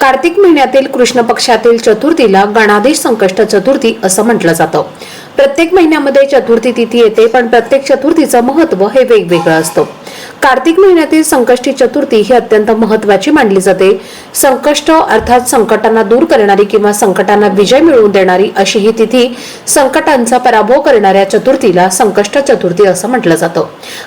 कार्तिक महिन्यातील कृष्ण पक्षातील चतुर्थीला गणादेश संकष्ट चतुर्थी असं म्हटलं जातं. प्रत्येक महिन्यामध्ये चतुर्थी तिथी येते पण प्रत्येक चतुर्थीचं महत्त्व हे वेगवेगळं असतं. कार्तिक महिन्यातील संकष्टी चतुर्थी ही अत्यंत महत्वाची मानली जाते. संकष्ट अर्थात संकटांना दूर करणारी किंवा संकटांना विजय मिळवून देणारी अशी ही तिथी संकटांचा पराभव करणाऱ्या चतुर्थीला संकष्ट चतुर्थी असं म्हटलं जातं.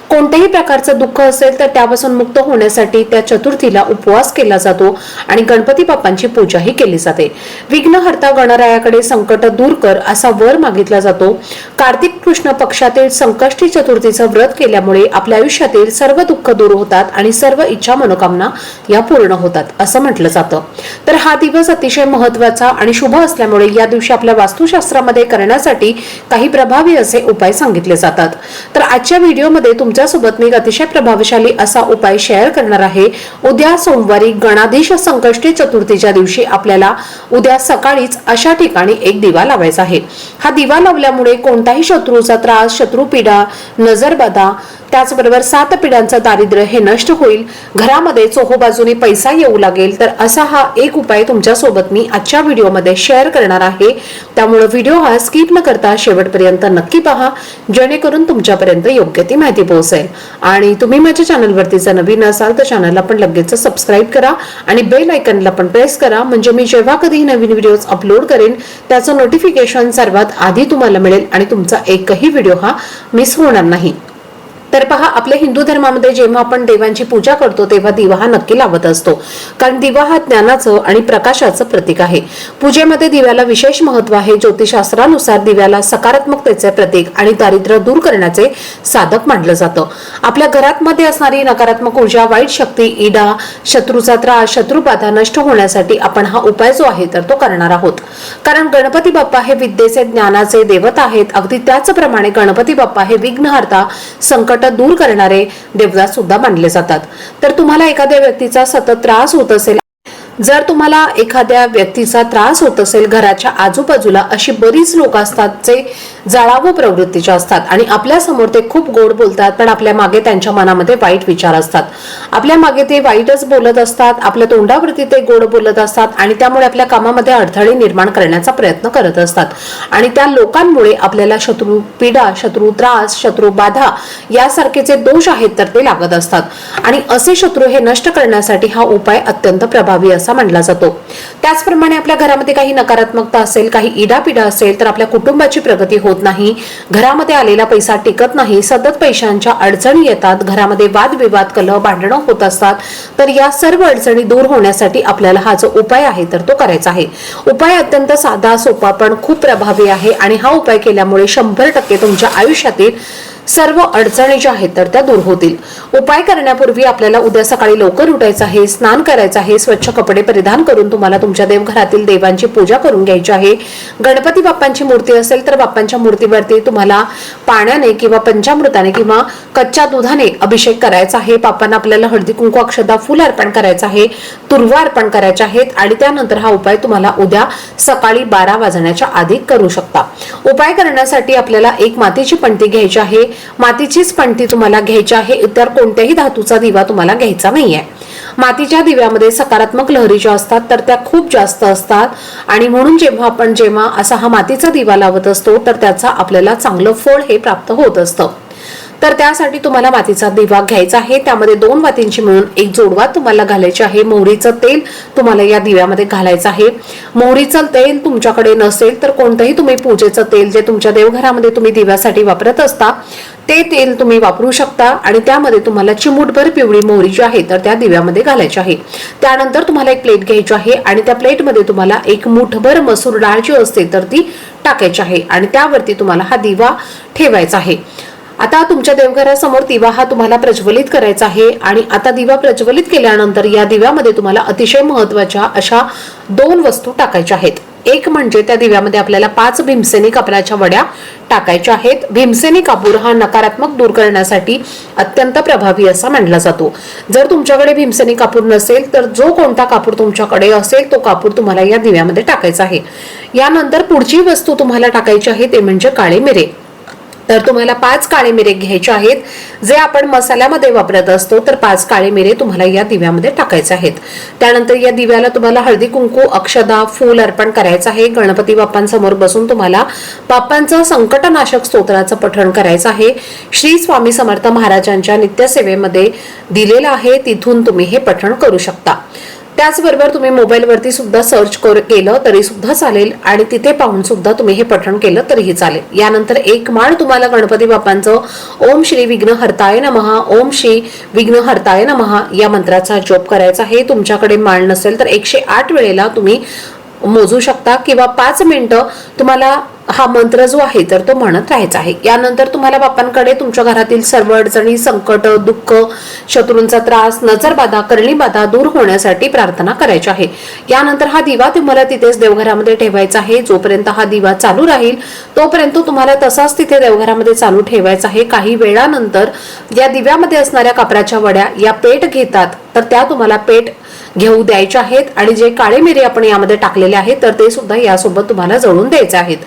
कोणत्याही प्रकारचं दुःख असेल तर त्यापासून मुक्त होण्यासाठी त्या चतुर्थीला उपवास केला जातो आणि गणपती बाप्पांची पूजाही केली जाते. विघ्नहर्ता गणरायाकडे संकट दूर कर असा वर मागितला जातो. कार्तिक कृष्ण पक्षातील संकष्टी चतुर्थीचं व्रत केल्यामुळे आपल्या आयुष्यातील सर्व दुःख दूर होतात आणि सर्व इच्छा मनोकामना या पूर्ण होतात असं म्हटलं जातं. तर हा दिवस अतिशय महत्त्वाचा आणि शुभ असल्यामुळे या दिवशी आपल्या वास्तुशास्त्रामध्ये करण्यासाठी काही प्रभावी असे उपाय सांगितले जातात. तर आजच्या व्हिडिओमध्ये तुमच्यासोबत मी अतिशय प्रभावशाली असा उपाय शेअर करणार आहे. उद्या सोमवारी गणाधीश संकष्टी चतुर्थीच्या दिवशी आपल्याला उद्या सकाळीच अशा ठिकाणी एक दिवा लावायचा आहे. हा दिवा लावल्यामुळे कोणताही शत्रूचा त्रास शत्रुपीडा नजरबाधा त्याचबरोबर सात पिढ्यांचं दारिद्र्य हे नष्ट होईल. घरामध्ये चोहोबाजूने पैसा येऊ लागेल. तर असा हा एक उपाय तुमच्यासोबत मी आजच्या व्हिडिओमध्ये शेअर करणार आहे. त्यामुळे व्हिडिओ हा स्किप न करता शेवटपर्यंत नक्की पहा. जेणेकरून तुमच्यापर्यंत योग्य ती माहिती पोहोचेल. आणि तुम्ही माझ्या चॅनलवरती जर नवीन असाल तर चॅनलला पण लगेच सबस्क्राईब करा आणि बेल आयकनला पण प्रेस करा. म्हणजे मी जेव्हा कधी नवीन व्हिडिओज अपलोड करेन त्याचं नोटिफिकेशन सर्वात आधी तुम्हाला मिळेल आणि तुमचा एकही व्हिडिओ हा मिस होणार नाही. तर पहा आपल्या हिंदू धर्मामध्ये जेव्हा आपण देवांची पूजा करतो तेव्हा दिवा हा नक्की लावत असतो. कारण दिवा हा ज्ञानाचं आणि प्रकाशाचं प्रतीक आहे. पूजेमध्ये दिव्याला विशेष महत्त्व आहे. ज्योतिषशास्त्रानुसार दिव्याला सकारात्मकतेचे प्रतीक आणि दारिद्र्य दूर करण्याचे साधक मानलं जातं. आपल्या घरात मध्ये असणारी नकारात्मक ऊर्जा वाईट शक्ती इडा शत्रूचा त्रास शत्रुबाधा नष्ट होण्यासाठी आपण हा उपाय जो आहे तर तो करणार आहोत. कारण गणपती बाप्पा हे विद्येचे ज्ञानाचे देवता आहेत. अगदी त्याचप्रमाणे गणपती बाप्पा हे विघ्नहर्ता संकट दूर करणारे देवदास सुद्धा मानले जातात. तर तुम्हाला एखाद्या व्यक्तीचा सतत त्रास होत असेल जर तुम्हाला एखाद्या व्यक्तीचा त्रास होत असेल घराच्या आजूबाजूला अशी बरीच लोक असतात जे जाळावं प्रवृत्तीचे असतात आणि आपल्यासमोर ते खूप गोड बोलतात पण आपल्या मागे त्यांच्या मनामध्ये वाईट विचार असतात. आपल्या मागे ते वाईटच बोलत असतात आपल्या तोंडावरती ते गोड बोलत असतात आणि त्यामुळे आपल्या कामामध्ये अडथळे निर्माण करण्याचा प्रयत्न करत असतात. आणि त्या लोकांमुळे आपल्याला शत्रू पीडा शत्रू त्रास शत्रू बाधा यासारखे जे दोष आहेत तर ते लागत असतात. आणि असे शत्रू हे नष्ट करण्यासाठी हा उपाय अत्यंत प्रभावी असा मानला जातो. त्याचप्रमाणे आपल्या घरामध्ये काही नकारात्मकता असेल काही इडापिडा असेल तर आपल्या कुटुंबाची प्रगती होत नाही. घरामध्ये आलेला पैसा टिकत नाही सतत पैशांच्या अडचणी येतात घरामध्ये वादविवाद कलह भांडणं होत असतात तर या सर्व अडचणी दूर होण्यासाठी आपल्याला हा जो उपाय आहे तर तो करायचा आहे. उपाय अत्यंत साधा सोपा पण खूप प्रभावी आहे आणि हा उपाय केल्यामुळे शंभर टक्के तुमच्या आयुष्यातील सर्व अडचणी ज्या आहेत तर त्या दूर होतील. उपाय करण्यापूर्वी आपल्याला उद्या सकाळी लवकर उठायचं आहे स्नान करायचं आहे स्वच्छ कपडे परिधान करून तुम्हाला तुमच्या देवघरातील देवांची पूजा करून घ्यायची आहे. गणपती बाप्पांची मूर्ती असेल तर बाप्पांच्या मूर्तीवरती तुम्हाला पाण्याने किंवा पंचामृताने किंवा कच्च्या दुधाने अभिषेक करायचा आहे. बाप्पांना आपल्याला हळदी कुंकू अक्षदा फुल अर्पण करायचं आहे तुर्वा अर्पण करायचे आहेत आणि त्यानंतर हा उपाय तुम्हाला उद्या सकाळी बारा वाजण्याच्या आधी करू शकता. उपाय करण्यासाठी आपल्याला एक मातीची पणती घ्यायची आहे. मातीचीच पणती तुम्हाला घ्यायची आहे इतर कोणत्याही धातूचा दिवा तुम्हाला घ्यायचा नाहीये. मातीच्या दिव्यामध्ये सकारात्मक लहरी ज्या असतात तर त्या खूप जास्त असतात. आणि म्हणून जेव्हा आपण जेव्हा असा हा मातीचा दिवा लावत असतो तर त्याचा आपल्याला चांगलं फळ हे प्राप्त होत असतं. तर त्यासाठी तुम्हाला मातीचा दिवा घ्यायचा आहे. त्यामध्ये दोन वातींची मिळून एक जोडवा तुम्हाला घालायची आहे. मोहरीचं तेल तुम्हाला या दिव्यामध्ये घालायचं आहे. मोहरीचं तेल तुमच्याकडे नसेल तर कोणतंही तुम्ही पूजेचं तेल जे तुमच्या देवघरामध्ये तुम्ही दिव्यासाठी वापरत असता ते तेल तुम्ही वापरू शकता आणि त्यामध्ये तुम्हाला चिमूटभर पिवळी मोहरी जी आहे तर त्या दिव्यामध्ये घालायची आहे. त्यानंतर तुम्हाला एक प्लेट घ्यायची आहे आणि त्या प्लेटमध्ये तुम्हाला एक मुठभर मसूर डाळ जी असते तर ती टाकायची आहे आणि त्यावरती तुम्हाला हा दिवा ठेवायचा आहे. आता तुमच्या देवघरासमोर दिवा हा तुम्हाला प्रज्वलित करायचा आहे आणि आता दिवा प्रज्वलित केल्यानंतर या दिव्यामध्ये तुम्हाला अतिशय महत्त्वाच्या अशा दोन वस्तू टाकायच्या आहेत. एक म्हणजे त्या दिव्यामध्ये आपल्याला पाच भीमसेनी कापराच्या वड्या टाकायच्या आहेत. भीमसेनी कापूर हा नकारात्मक दूर करण्यासाठी अत्यंत प्रभावी असा मानला जातो. जर तुमच्याकडे भीमसेनी कापूर नसेल तर जो कोणता कापूर तुमच्याकडे असेल तो कापूर तुम्हाला या दिव्यामध्ये टाकायचा आहे. यानंतर पुढची वस्तू तुम्हाला टाकायची आहे ते म्हणजे काळे मिरे. तर तुम्हाला पाच काळे मिरे घ्यायचे आहेत. जे आपण मसाल्यामध्ये वापरत असतो तर पाच काळे मिरे तुम्हाला या दिव्यामध्ये टाकायचे आहेत. त्यानंतर या दिव्याला तुम्हाला हळदी कुंकू अक्षदा फूल अर्पण करायचं आहे. गणपती बाप्पांसमोर बसून तुम्हाला बाप्पांचं संकटनाशक स्तोत्राचं पठण करायचं आहे. श्री स्वामी समर्थ महाराजांच्या नित्यसेवेमध्ये दिलेलं आहे. तिथून तुम्ही हे पठण करू शकता. त्याचबरोबर तुम्ही मोबाईलवरती सुद्धा सर्च कर केलं तरी सुद्धा चालेल आणि तिथे पाहून सुद्धा तुम्ही हे पठण केलं तरीही चालेल. यानंतर एक माळ तुम्हाला गणपती बाप्पांचं ओम श्री विघ्न हरताय नमहा ओम श्री विघ्न हरताय नमहा या मंत्राचा जप करायचा हे तुमच्याकडे माळ नसेल तर एकशे आठ वेळेला तुम्ही मोजू शकता किंवा पाच मिनिटं तुम्हाला हा मंत्र जो आहे तर तो म्हणत राहायचा आहे. यानंतर तुम्हाला बाप्पांकडे तुमच्या घरातील सर्व अडचणी संकट दुःख शत्रूंचा त्रास नजरबाधा करणीबाधा दूर होण्यासाठी प्रार्थना करायची आहे. यानंतर हा दिवा तुम्हाला तिथेच देवघरामध्ये ठेवायचा आहे. जोपर्यंत हा दिवा चालू राहील तोपर्यंत तुम्हाला तसाच तिथे देवघरामध्ये चालू ठेवायचा आहे. काही वेळानंतर या दिव्यामध्ये असणाऱ्या कापराच्या वड्या या पेट घेतात तर त्या तुम्हाला पेट घेऊ द्यायच्या आहेत. आणि जे काळे मिरे आपण यामध्ये टाकलेले आहेत तर ते सुद्धा यासोबत तुम्हाला जळून द्यायचे आहेत.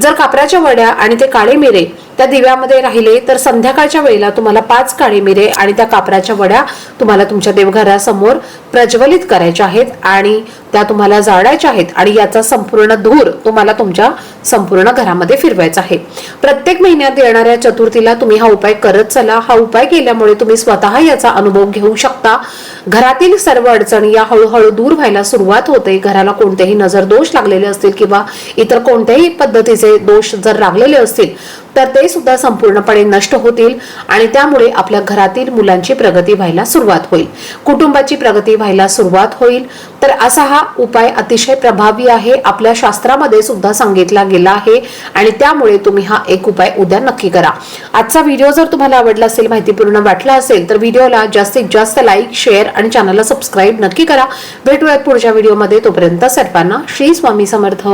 जर कापराच्या वड्या आणि ते काळे मिरे त्या दिव्यामध्ये राहिले तर संध्याकाळच्या वेळेला तुम्हाला पाच काळी मिरे आणि त्या कापराच्या वड्या तुम्हाला तुमच्या देवघरासमोर प्रज्वलित करायच्या आहेत आणि त्या तुम्हाला जाळायच्या आहेत आणि याचा संपूर्ण धूर तुम्हाला तुमच्या संपूर्ण घरामध्ये फिरवायचा आहे. प्रत्येक महिन्यात येणाऱ्या चतुर्थीला तुम्ही हा उपाय करत चला. हा उपाय केल्यामुळे तुम्ही स्वतः याचा अनुभव घेऊ शकता. घरातील सर्व अडचणी या हळूहळू दूर व्हायला सुरुवात होते. घराला कोणतेही नजर दोष लागलेले असतील किंवा इतर कोणत्याही पद्धतीचे दोष जर लागलेले असतील तर ते ते सुद्धा संपूर्णपणे नष्ट होतील आणि त्यामुळे आपल्या घरातील मुलांची प्रगती व्हायला सुरुवात होईल. कुटुंबाची प्रगती व्हायला सुरुवात होईल. तर असा हा उपाय अतिशय प्रभावी आहे. आपल्या शास्त्रामध्ये सुद्धा सांगितला गेला आहे आणि त्यामुळे तुम्ही हा एक उपाय उद्या नक्की करा. आजचा व्हिडिओ जर तुम्हाला आवडला असेल माहितीपूर्ण वाटला असेल तर व्हिडिओला जास्तीत जास्त लाईक शेअर आणि चॅनलला सबस्क्राईब नक्की करा. भेटूयात पुढच्या व्हिडिओमध्ये. तोपर्यंत सर्वांना श्री स्वामी समर्थ.